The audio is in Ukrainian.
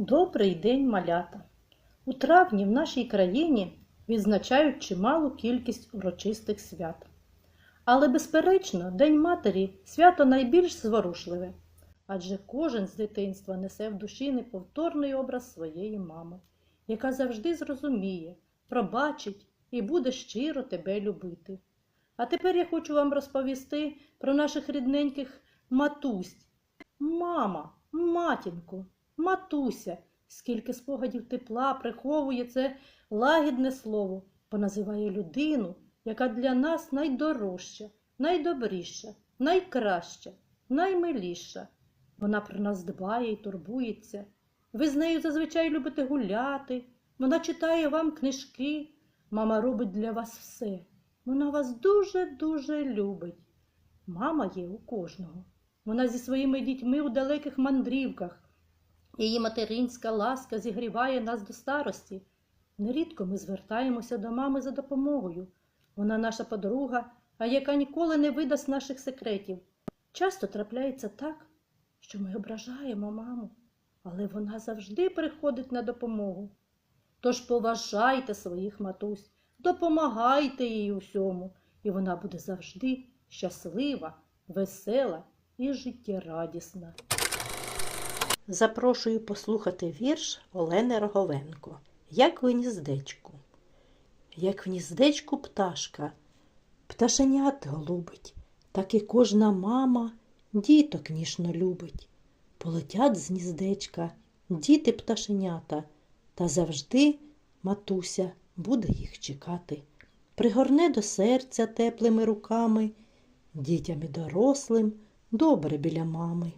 Добрий день, малята! У травні в нашій країні відзначають чималу кількість урочистих свят. Але, безперечно, День Матері свято найбільш зворушливе, адже кожен з дитинства несе в душі неповторний образ своєї мами, яка завжди зрозуміє, пробачить і буде щиро тебе любити. А тепер я хочу вам розповісти про наших рідненьких матусь. Мама, матінко, матуся, скільки спогадів тепла приховує це лагідне слово, бо називає людину, яка для нас найдорожча, найдобріша, найкраща, наймиліша. Вона про нас дбає і турбується. Ви з нею зазвичай любите гуляти, вона читає вам книжки. Мама робить для вас все. Вона вас дуже-дуже любить. Мама є у кожного. Вона зі своїми дітьми у далеких мандрівках. Її материнська ласка зігріває нас до старості. Нерідко ми звертаємося до мами за допомогою. Вона наша подруга, а яка ніколи не видасть наших секретів. Часто трапляється так, що ми ображаємо маму, але вона завжди приходить на допомогу. Тож поважайте своїх матусь, допомагайте їй у всьому, і вона буде завжди щаслива, весела і життєрадісна. Запрошую послухати вірш Олени Роговенко. Як в гніздечку. Як в гніздечку пташка, пташенят голубить, так і кожна мама діток ніжно любить. Полетять з гніздечка діти пташенята, та завжди матуся буде їх чекати. Пригорне до серця теплими руками, дітям і дорослим добре біля мами.